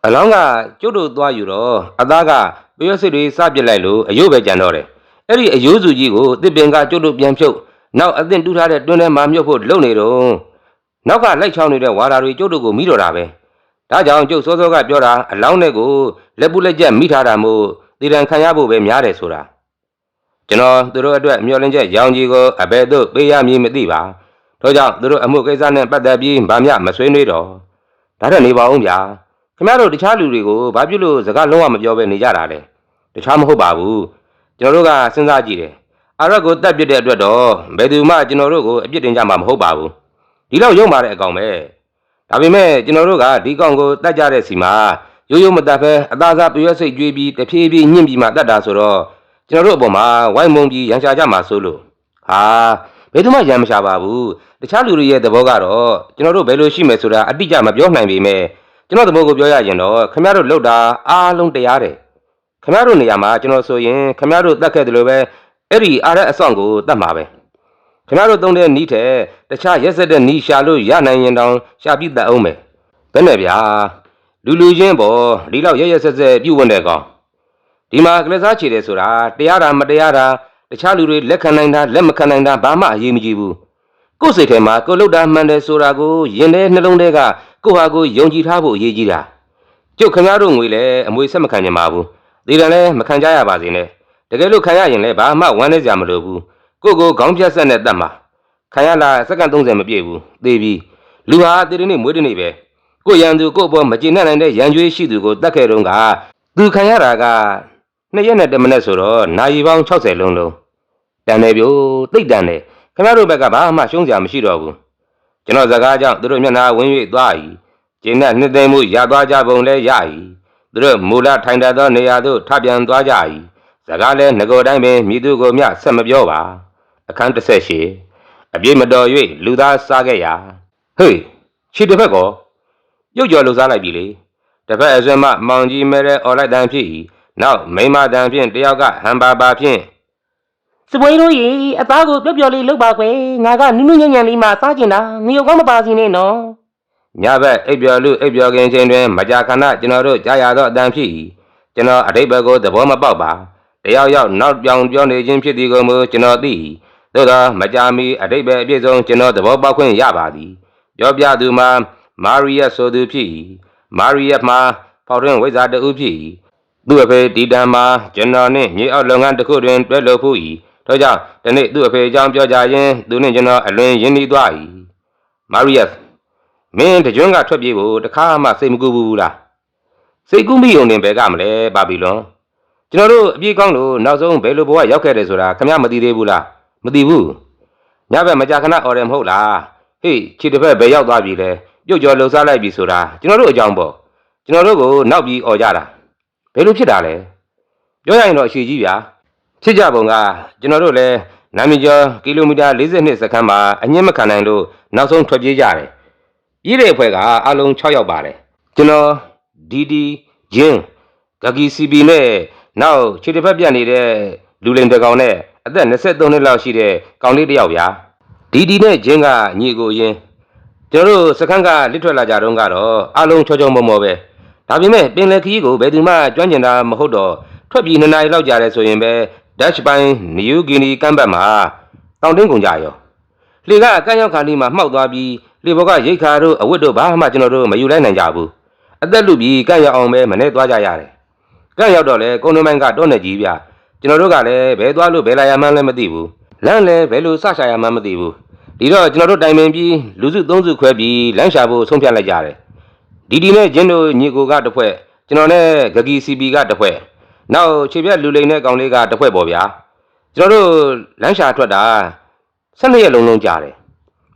Speaker 1: အလောင်းကကျုပ်တို့သွားယူတော့အသားကပရွက်စစ်တွေစပစ်လိုက်လို့အယုတ်ပဲကြံတော့တယ်အဲ့ဒီအယိုးစုကြီးကိုတစ်ပင်ကကျုပ်တို့ပြန်ဖြုတ်နောက်အသင့်တူးထားတဲ့တွင်းထဲမှာမြုပ်ဖို့လုံနေတော့နောက်ကလိုက်ချောင်းနေတဲ့ဝါရာတွေကျုပ်တို့ကိုမိတော့တာပဲ ဒါကြောင့်ကျုပ်စောစောကပြောတာအလောင်းတွေကိုလက်ပုလက်ကျက်မိထားတာမို့တည်တံခံရဖို့ပဲများတယ်ဆိုတာကျွန်တော်သူတို့အတွက်မျှော်လင့်ချက်ရောင်ကြီးကိုအဘယ်သို့ပေးရမည်မသိပါထို့ကြောင့်သူတို့အမှုကိစ္စနဲ့ပတ်သက်ပြီးဗာမျှမဆွေးနွေးတော့ဒါတော့နေပါဦးဗျာခင်ဗျားတို့တခြားလူတွေကိုဘာဖြစ်လို့စကားလုံးဝမပြောဘဲနေကြတာလဲတခြားမဟုတ်ပါဘူးကျွန်တော်တို့ကစဉ်းစားကြည့်တယ်အာရက်ကိုတတ်ပြစ်တဲ့အတွက်တော့ဘယ်သူမှကျွန်တော်တို့ကိုအပြစ်တင်ကြမှာမဟုတ်ပါဘူးဒီလောက်ရုံမာတဲ့အကောင်ပဲ ဒါပေမဲ့ကျွန်တော်တို့ကဒီကောင်ကိုတတ်ကြတဲ့စီမှာရိုးရိုးမတတ်ပဲအသားစားပရွက်စိတ်ကြွေးပြီးတဖြည်းဖြည်းညှင့်ပြီးမှတတ်တာဆိုတော့ကျွန်တော်တို့အပေါ်မှာဝိုင်းမုံပြီးရန်ရှာကြမှာဆိုလို့ဟာဘယ်သူမှရန်မရှာပါဘူးတခြားလူတွေရဲ့သဘောကတော့ကျွန်တော်တို့ဘယ်လိုရှိမယ်ဆိုတာအတိအကျမပြောနိုင်ပေမဲ့ကျွန်တော်သဘောကိုပြောရရင်တော့ခမရတို့လောက်တာအားလုံးတရားတယ်ခမရတို့နေရာမှာကျွန်တော်ဆိုရင်ခမရတို့တတ်ခဲ့တယ်လို့ပဲအဲ့ဒီအားရအဆောင်ကိုတတ်မှာပဲ ခမရတို့သုံးတဲ့နီးတဲ့တခြားရက်စက်တဲ့နီးရှာလို့ရနိုင်ရင်တောင်ရှာပြီးတတ်အောင်မယ်ဘယ်နဲ့ဗျာလူလူချင်းပေါ့ဒီလောက်ရက်ရက်ဆက်ဆက်ပြုတ်ဝင်တဲ့ကောင်ဒီမှာကလစားချေတယ်ဆိုတာတရားတာမတရားတာတခြားလူတွေလက်ခံနိုင်တာလက်မခံနိုင်တာဘာမှအရေးမကြီးဘူးကိုယ်စိတ်ထဲမှာကိုယ်လောက်တာမှန်တယ်ဆိုတာကိုရင်ထဲနှလုံးထဲကကိုယ့်ဟာကိုယ်ယုံကြည်ထားဖို့အရေးကြီးတာကျုပ်ခင်ဗျားတို့ငွေလည်းအမွေဆက်မခံနိုင်ပါဘူးဒီတန်လည်းမခံကြရပါစေနဲ့တကယ်လို့ခံရရင်လည်းဘာမှဝမ်းနေကြမလို့ဘူး ကိုယ့်ကိုယ်ခေါင်းပြတ်ဆက်နဲ့တတ်မှာခံရလာစက္ကန့်30မပြည့်ဘူးသေပြီလူဟာတည်တဲ့နေ့မွေးတဲ့နေ့ပဲကိုယ်ရန်သူကိုယ့်ဘောမကျေနပ်နိုင်တဲ့ရန်ကြွေးရှိသူကိုတတ်ခဲ့တော့ကသူခံရတာကနှစ်ရက်နဲ့တစ်မိနစ်ဆိုတော့နာရီပေါင်း60လုံးလုံးတန်တယ်ပြို့တိတ်တန်တယ်ခင်ဗျားတို့ဘက်ကဘာမှရှုံးစရာမရှိတော့ဘူးကျွန်တော်စကားကြောင့်သူတို့မျက်နှာဝင်း၍သွား၏ကျင်းနဲ့နှစ်သိမ့်မှုရသွားကြပုံလည်းရ၏သူတို့မူလထိုင်တတ်သောနေရာသို့ထပြန်သွားကြ၏စကားလည်းငကိုတိုင်းပင်မြည်သူကိုမျှဆက်မပြောပါ အခန်း38အပြည့်မတော်၍လူသားစားခဲ့ရာဟေးခြေတစ်ဖက်ကောရုပ်ကြော်လူစားလိုက်ပြီလေတစ်ဖက်အစွဲမှမောင်ကြီးမဲတဲ့အော်လိုက်တန်ဖြစ်၏နောက်မိမတန်ဖြင့်တယောက်ကဟန်ပါပါဖြင့်
Speaker 2: စပွဲလို့ရေအသားကိုပျော့ပျော့လေးလုပ်ပါကွယ်ငါကနုနုညံ့ညံ့လေးမှစားကျင်တာငရုတ်ကောင်းမပါစီနဲ့နော်
Speaker 1: ညဘက်အိပ်ပျော်လူအိပ်ပျော်ခင်ချိန်တွင်မကြာခဏကျွန်တော်တို့ကြားရသောအတန်ဖြစ်၏ကျွန်တော်အတိတ်ဘက်ကိုသဘောမပေါက်ပါတယောက်ယောက်နောက်ပြောင်ပြောနေခြင်းဖြစ်သည်ကိုမူကျွန်တော်သိ၏ သို့သောမကြာမီအတိတ်ဘက်အပြည့်စုံကျွန်တော်သဘောပေါက်ခွင့်ရပါသည်ပြောပြသူမှာမာရီယက်ဆိုသူဖြစ်၏မာရီယက်မှာဖောက်ထွင်းဝိဇ္ဇာတဦးဖြစ်၏သူ့အဖေဒီတန်မှာကျွန်တော်နှင့်မြေအောက်လုပ်ငန်းတစ်ခုတွင်တွဲလုပ်ဖို့၏ထို့ကြောင့်ဒီနေ့သူ့အဖေအကြောင်းပြောကြရင်သူနှင့်ကျွန်တော်အလွန်ရင်းနှီးသွား၏မာရီယက်မင်းတကြွန်းကထွက်ပြေးဖို့တခါမှစိတ်မကူဘူးလားစိတ်ကူးမိုံတင်ဘဲကမလဲဘာဘီလွန်ကျွန်တော်တို့အပြေးကောင်းလို့နောက်ဆုံးဘယ်လိုဘဝရောက်ခဲ့တယ်ဆိုတာခင်ဗျားမသိသေးဘူးလား မသိဘူးညဘက်မကြာခဏអော်တယ်မဟုတ်လားဟေးခြေတစ်ဖက်ဘယ်ရောက်သွားပြီလဲပြုတ်ကျော်လှုပ်ရှားလိုက်ပြီဆိုတာကျွန်တော်တို့အကြောင်းပေါ့ကျွန်တော်တို့ကိုနောက်ပြီးអော်ကြတာဘယ်လိုဖြစ်တာလဲပြောရရင်တော့အရှိကြီးဗျာဖြစ်ကြပုံကကျွန်တော်တို့လည်းနာမည်ကျော်ကီလိုမီတာ42စက္ကန့်မှာအငင်းမခံနိုင်လို့နောက်ဆုံးထွက်ပြေးကြတယ်ပြည်တဲ့အဖွဲ့ကအလုံး6ယောက်ပါတယ်ကျွန်တော်ဒီဒီဂျင်းဂဂီစီပီနဲ့နောက်ခြေတစ်ဖက်ပြတ်နေတဲ့လူလိန်တကောင်နဲ့ အသက်23နှစ်လောက်ရှိတဲ့ကောင်လေးတစ်ယောက်ဗျာဒီဒီနဲ့ဂျင်းကညီကိုရင်းကျွန်တော်တို့စခန်းကလစ်ထွက်လာကြတော့ကတော့အလုံးချောချောမောမောပဲဒါပေမဲ့ပင်လယ်ခီးကိုဘယ်သူမှကျွမ်းကျင်တာမဟုတ်တော့ထွက်ပြီးနှစ်နာရီလောက်ကြာတယ်ဆိုရင်ပဲဒက်ချ်ပိုင်းနယူးဂီနီကမ်းဘက်မှာတောင်တင်းကုန်ကြရောလေကကမ်းရောက်ခါနီမှာမှောက်သွားပြီးလေဘောကရိတ်ခါတို့အဝတ်တို့ဘာမှကျွန်တော်တို့မယူလိုက်နိုင်ကြဘူးအသက်လူပြီးကမ်းရောက်အောင်ပဲမနေသွားကြရတယ်ကမ်းရောက်တော့လေကုန်းနှမိုင်းကတော့နေကြီးဗျ ကျွန်တော်တို့ကလည်းဘယ်သွားလို့ဘယ်လာရမှန်းလည်းမသိဘူးလမ်းလည်းဘယ်လိုစရှာရမှန်းမသိဘူးဒီတော့ကျွန်တော်တို့တိုင်ပင်ပြီးလူစုသုံးစုခွဲပြီးလမ်းရှာဖို့ဆုံးဖြတ်လိုက်ကြတယ်ဒီဒီနဲ့ဂျင်းတို့ညီကိုကတစ်ဖွဲ့ကျွန်တော်နဲ့ဂဂီစီပီကတစ်ဖွဲ့နောက်ခြေပြက်လူလိန်တဲ့ကောင်လေးကတစ်ဖွဲ့ပေါ့ဗျာကျွန်တော်တို့လမ်းရှာထွက်တာ12ရက်လုံးလုံးကြာတယ်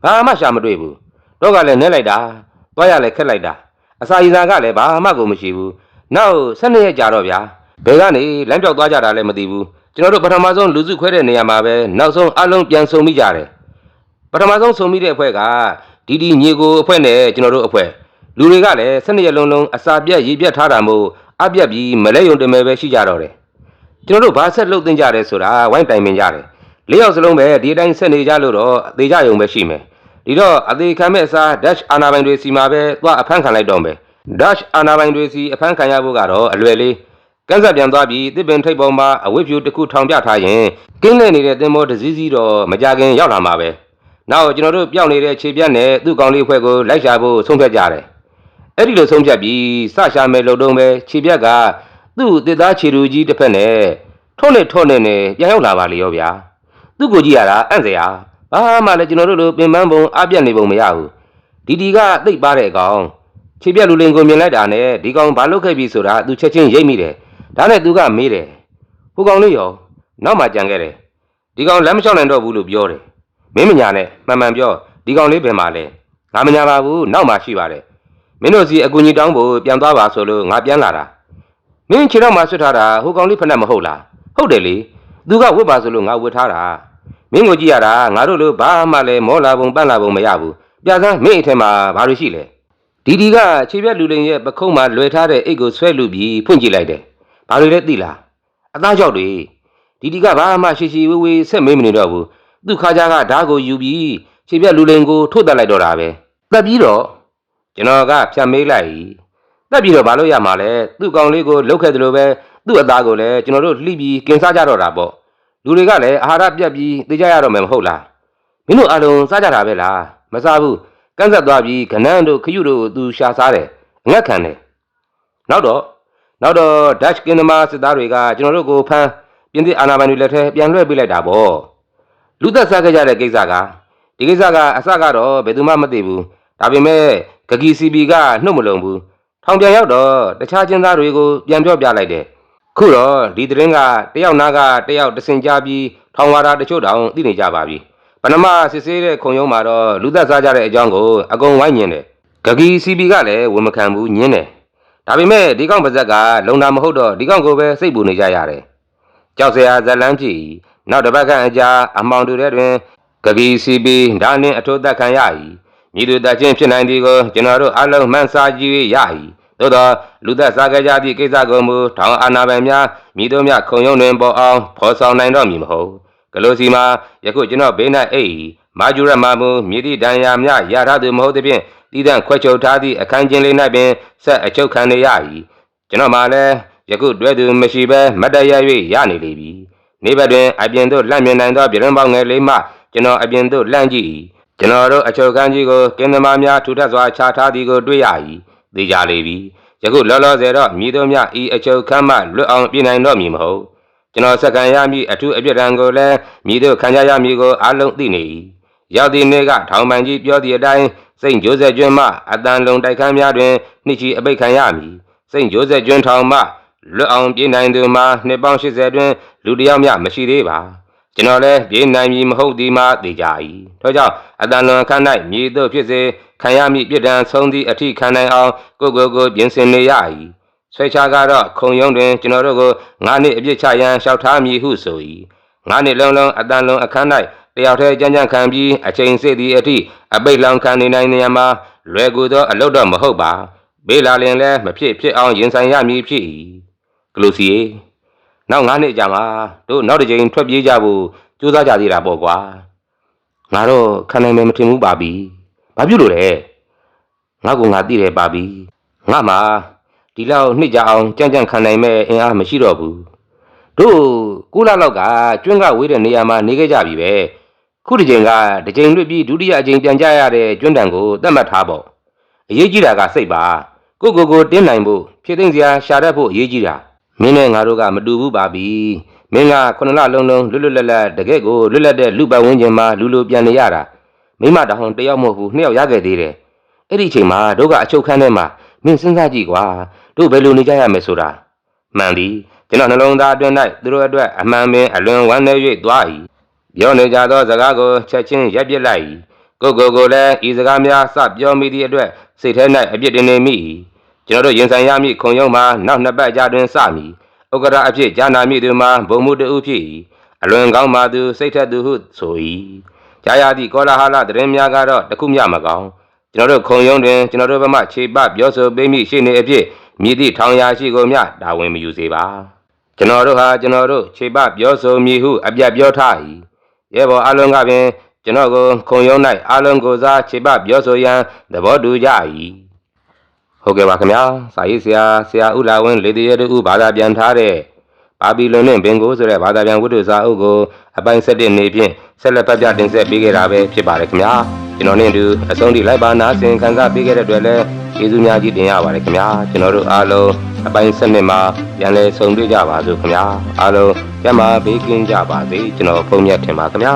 Speaker 1: ဘာမှရှာမတွေ့ဘူးတော့ကလည်းနဲလိုက်တာသွားရလည်းခက်လိုက်တာအစာရီစာကလည်းဘာမှကိုမရှိဘူးနောက်12ရက်ကြာတော့ဗျာ ဘယ်ကနေလမ်းပြောက်သွားကြတာလည်းမသိဘူးကျွန်တော်တို့ပထမဆုံးလူစုခွဲတဲ့နေရာမှာပဲနောက်ဆုံးအလုံးပြန်ဆုံမိကြတယ်ပထမဆုံးဆုံမိတဲ့အဖွဲ့ကဒီဒီညီကိုအဖွဲ့နဲ့ကျွန်တော်တို့အဖွဲ့လူတွေကလည်း၁၂ရက်လုံးလုံးအစာပြတ်ရေပြတ်ထားတာမို့အပြတ်ပြီးမလဲယုံတမဲပဲရှိကြတော့တယ်ကျွန်တော်တို့ဘာဆက်လုပ်သင့်ကြတယ်ဆိုတာဝိုင်းတိုင်ပင်ကြတယ်လေးယောက်စလုံးပဲဒီအတိုင်းဆက်နေကြလို့တော့အသေးကြယုံပဲရှိမယ်ဒီတော့အသေးခံမဲ့အစား dash အာနာပိုင်တွေစီမှာပဲသွားအဖမ်းခံလိုက်တော့မယ် dash အာနာပိုင်တွေစီအဖမ်းခံရဖို့ကတော့အလွယ်လေး ကန်းဆက်ပြန်သွားပြီးတစ်ပင်ထိပ်ပေါ်မှာအဝိဖြူတစ်ခုထောင်ပြထားရင်ကင်းနေနေတဲ့သင်္ဘောတစ်စီးစီးတော့မကြခင်ရောက်လာမှာပဲ။နောက်ကျွန်တော်တို့ပြောင်းနေတဲ့ခြေပြတ်နဲ့သူ့ကောင်လေးအဖွဲ့ကိုလိုက်ရှာဖို့ဆုံးဖြတ်ကြတယ်။အဲ့ဒီလိုဆုံးဖြတ်ပြီးစရှာမဲ့လုံတုံးပဲခြေပြတ်ကသူ့တစ်သားခြေလူကြီးတစ်ဖက်နဲ့ထုံးနဲ့ထုံးနဲ့နဲ့ပြန်ရောက်လာပါလေရောဗျာ။သူ့ကိုကြည့်ရတာအံ့စရာဘာမှလည်းကျွန်တော်တို့လိုပင်ပန်းပုံအပြတ်နေပုံမရဘူး။ဒီဒီကသိပ်ပါတဲ့ကောင်ခြေပြတ်လူလင်ကိုမြင်လိုက်တာနဲ့ဒီကောင်ဘာလုပ်ခဲ့ပြီဆိုတာသူချက်ချင်းရိပ်မိတယ်။ ဒါနဲ့သူကမေးတယ်ဟိုကောင်လေးရောနောက်မှကြံခဲ့တယ်ဒီကောင်လမ်းမလျှောက်နိုင်တော့ဘူးလို့ပြောတယ်မင်းမညာနဲ့မှန်မှန်ပြောဒီကောင်လေးဘယ်မှာလဲငါမညာပါဘူးနောက်မှရှိပါတယ်မင်းတို့စီအကူကြီးတောင်းဖို့ပြန်သွားပါဆိုလို့ငါပြန်လာတာမင်းခြေတော့မှဆွတ်ထားတာဟိုကောင်လေးဖက်နဲ့မဟုတ်လားဟုတ်တယ်လေသူကဝတ်ပါဆိုလို့ငါဝတ်ထားတာမင်းကိုကြည့်ရတာငါတို့လိုဘာမှလည်းမောလာပုံပန့်လာပုံမရဘူးပြစမ်းမင်းအိမ်ထဲမှာဘာလို့ရှိလဲဒီဒီကခြေပြက်လူလိန်ရဲ့ပခုံးမှာလွယ်ထားတဲ့အိတ်ကိုဆွဲလူပြီးဖွင့်ကြည့်လိုက်တယ် ဘာလို့လဲသိလားအသားကြောက်တွေဒီဒီကဘာမှရှိရှိဝေးဝေးဆက်မေးမနေတော့ဘူးသူ့ခါကြကဓာတ်ကိုယူပြီးခြေပြက်လူလင်ကိုထုတ်တက်လိုက်တော့တာပဲတက်ပြီးတော့ကျွန်တော်ကဖြတ်မေးလိုက်တက်ပြီးတော့ဘာလို့ရမှာလဲသူ့ကောင်လေးကိုလှုပ်ခဲ့တယ်လို့ပဲသူ့အသားကိုလည်းကျွန်တော်တို့လှိပြီးกินစားကြတော့တာပေါ့လူတွေကလည်းအာဟာရပြတ်ပြီးသိကြရတော့မယ်မဟုတ်လားမင်းတို့အလုံးစားကြတာပဲလားမစားဘူးကန်းဆက်သွားပြီးခနန်းတို့ခရုတို့သူရှာစားတယ်အငတ်ခံတယ်နောက်တော့ နောက်တော့ Dutch Kingdom စစ်သားတွေကကျွန်တော်တို့ကိုဖမ်းပြင်သစ်အာဏာပိုင်တွေလက်ထဲပြန်လွှဲပေးလိုက်တာပေါ့လူသက်စားခဲ့ကြတဲ့ကိစ္စကဒီကိစ္စကအစကတော့ဘယ်သူမှမသိဘူးဒါပေမဲ့ဂဂီစီပီကနှုတ်မလုံဘူးထောင်ပြန်ရောက်တော့တခြားကျင်းသားတွေကိုပြန်ပြောပြလိုက်တယ်ခုတော့ဒီသတင်းကတယောက်နာကတယောက်တစင်ကြပြီးထောင်ဝါဒတချို့တောင်သိနေကြပါပြီပဏမစစ်ဆေးတဲ့ခုံရုံးမှာတော့လူသက်စားကြတဲ့အကြောင်းကိုအကုန်ဝိုင်းညင်တယ်ဂဂီစီပီကလည်းဝန်မခံဘူးညင်းတယ် ဒါပေမဲ့ဒီကောင်ပါဇက်ကလုံတာမဟုတ်တော့ဒီကောင်ကိုပဲစိတ်ပူနေကြရတယ်။ကြောက်စရာဇလန်းဖြစ်၏နောက်တစ်ပတ်ခန့်အကြာအမောင်တူတဲ့တွင်ဂဂီစီပီဒါနှင့်အထိုးသက်ခံရ၏မြည်သူတက်ချင်းဖြစ်နိုင်သည်ကိုကျွန်တော်တို့အလုံးမှန်းစားကြည့်ရ၏သို့သောလူသက်စားကြကြသည့်ကိစ္စကိုမူထောင်အာနာပိုင်များမြည်တို့များခုံရုံတွင်ပေါ်အောင်ဖော်ဆောင်နိုင်တော့မည်မဟုတ်ကလိုစီမှာယခုကျွန်တော်ဘေး၌အိတ်မာဂျူရမမူမြည်သည့်ဒဏ်ရာများရထားသူမဟုတ်သဖြင့် တည်တံ့ခွဲချုပ်ထားသည့်အခန်းကျင်းလေး၌ပင်ဆက်အချုပ်ခံနေရ၏ကျွန်တော်မှလည်းယခုတွဲသူမရှိဘဲမတ်တရ၍ရနေလေပြီနေဘက်တွင်အပြင်သို့လှမ်းမြင်နိုင်သောပြည်တွင်ပေါငယ်လေးမှကျွန်တော်အပြင်သို့လှမ်းကြည့်၏ကျွန်တော်တို့အချုပ်ခန်းကြီးကိုကင်းသမားများထူထပ်စွာခြားထားသည်ကိုတွေ့ရ၏သိကြလေပြီယခုလောလောဆယ်တော့မြည်တို့မြဤအချုပ်ခမ်းမှလွတ်အောင်ပြင်နိုင်တော့မည်မဟုတ်ကျွန်တော်စက္ကန့်ရမည်အထူးအပြစ်ဒဏ်ကိုလည်းမြည်တို့ခံကြရမည်ကိုအလုံးသိနေ၏ရောက်သည့်နေ့ကထောင်ပန်ကြီးပြောသည့်အတိုင်း စိန့်ဂျိုးဆက်ကျွန်းမှအတန်လုံးတိုက်ခန်းများတွင်နှစ်ချီအပိတ်ခံရမည်စိန့်ဂျိုးဆက်ကျွန်းထောင်မှလွတ်အောင်ပြင်နိုင်သူမှာနှစ်ပေါင်း80တွင်လူတစ်ယောက်မျှမရှိသေးပါကျွန်တော်လည်းပြေးနိုင်မည်မဟုတ်သည်မှသိကြ၏ထို့ကြောင့်အတန်လွန်ခန့်၌မြေတို့ဖြစ်စေခံရမည့်ပြစ်ဒဏ်ဆုံးသည့်အထိခံနိုင်အောင်ကိုကိုကိုပြင်ဆင်နေရ၏ဆွဲချကတော့ခုံရုံးတွင်ကျွန်တော်တို့ကိုငါးနှစ်အပြစ်ချရန်လျှောက်ထားမည်ဟုဆို၏ငါးနှစ်လုံးလုံးအတန်လွန်အခန်း၌တယောက်တည်းကြမ်းကြမ်းခံပြီးအချိန်စေ့သည့်အထိ အပိတ်လောင်ခံနေနိုင်နေရမှာလွယ်ကူသောအလုပ်တော့မဟုတ်ပါဘေးလာလင်လည်းမဖြစ်ဖြစ်အောင်ရင်ဆိုင်ရမည်ဖြစ်၏ကလူစီနောက်9နှစ်ကြာမှတို့နောက်တစ်ကြိမ်ထွက်ပြေးကြဖို့ကြိုးစားကြသေးတာပေါ့ကွာငါတော့ခံနိုင်မယ်မထင်ဘူးပါပြီဘာဖြစ်လို့လဲငါကငါသိတယ်ပါပြီငါမှဒီလောက်နှစ်ကြာအောင်ကြံ့ကြံ့ခံနိုင်မဲ့အင်အားမရှိတော့ဘူးတို့ကုလလောက်ကကျွန်းကဝေးတဲ့နေရာမှာနေခဲ့ကြပြီပဲ ခုတစ်ချိန်ကတစ်ချိန်လွတ်ပြီးဒုတိယအချိန်ပြန်ကြရတဲ့ကျွန်းတန်ကိုသတ်မှတ်ထားပေါ့အရေးကြီးတာကစိတ်ပါကိုကိုကိုတင်းနိုင်ဖို့ဖြစ်သိမ့်စရာရှာတတ်ဖို့အရေးကြီးတာမင်းနဲ့ငါတို့ကမတူဘူးပါပြီမင်းကခုနလလုံးလုံးလွတ်လွတ်လပ်လပ်တကယ့်ကိုလွတ်လပ်တဲ့လူပတ်ဝန်းကျင်မှာလူလူပြန်နေရတာမိမတောင်တယောက်မဟုတ်ဘူးနှစ်ယောက်ရခဲ့သေးတယ်အဲ့ဒီအချိန်မှာတို့ကအချုပ်ခန်းထဲမှာမင်းစဉ်းစားကြည့်ကွာတို့ဘယ်လိုနေကြရမယ်ဆိုတာမှန်သည်ကျွန်တော်နှလုံးသားအတွင်း၌သူတို့အတွက်အမှန်ပင်အလွန်ဝမ်းနည်း၍သွား၏ ပြောနေကြသောစကားကိုချက်ချင်းရပ်ပစ်လိုက်၏ကိုကိုကိုလည်းဤစကားများစပြောမိသည့်အတွက်စိတ်ထဲ၌အပြစ်တင်နေမိ၏ကျွန်တော်တို့ရင်ဆိုင်ရမည့်ခုံရုံးမှာနောက်နှစ်ပတ်ကြာတွင်စမည်ဥက္ကရာအဖြစ်ဂျာနာမိသူမှာဘုံမှုတဦးဖြစ်၏အလွန်ကောင်းပါသူစိတ်ထက်သူဟုဆို၏ကြာရသည့်ကောလာဟလသတင်းများကတော့တခုမျှမကောင်းကျွန်တော်တို့ခုံရုံးတွင်ကျွန်တော်တို့ဘက်မှခြေပပြောဆိုပေးမိရှိနေအဖြစ်မြည်သည့်ထောင်ရာရှိကိုမျှတာဝန်မယူစေပါကျွန်တော်တို့ဟာကျွန်တော်တို့ခြေပပြောဆိုမည်ဟုအပြတ်ပြောထား၏ ရဲဘော်အလုံးကပင်ကျွန်တော်ကိုခုံရုံး၌အလုံးကိုစားခြေပပြောဆိုရန်သဘောတူကြ၏ဟုတ်ကဲ့ပါခင်ဗျာစာရေးဆရာဆရာဥလာဝင်းလေတရေတူဘာသာပြန်ထားတဲ့ ပါဘီလွန်နဲ့ဘင်ကိုဆိုတဲ့ဘာသာပြန်ဝတ္ထုစာအုပ်ကိုအပိုင်း7နေဖြင့်ဆက်လက်ပတ်ပြတင်ဆက်ပေးခဲ့တာပဲဖြစ်ပါတယ်ခင်ဗျာကျွန်တော်နဲ့အတူအဆုံးထိလိုက်ပါနာဆင်ခံစားပေးခဲ့တဲ့အတွက်လည်းကျေးဇူးများကြီးတင်ရပါတယ်ခင်ဗျာကျွန်တော်တို့အားလုံးအပိုင်း7မှာပြန်လည်ဆုံတွေ့ကြပါစို့ခင်ဗျာအားလုံးကျမ်းမာဘေးကင်းကြပါစေကျွန်တော်ဖုန်းမြတ်ထင်ပါခင်ဗျာ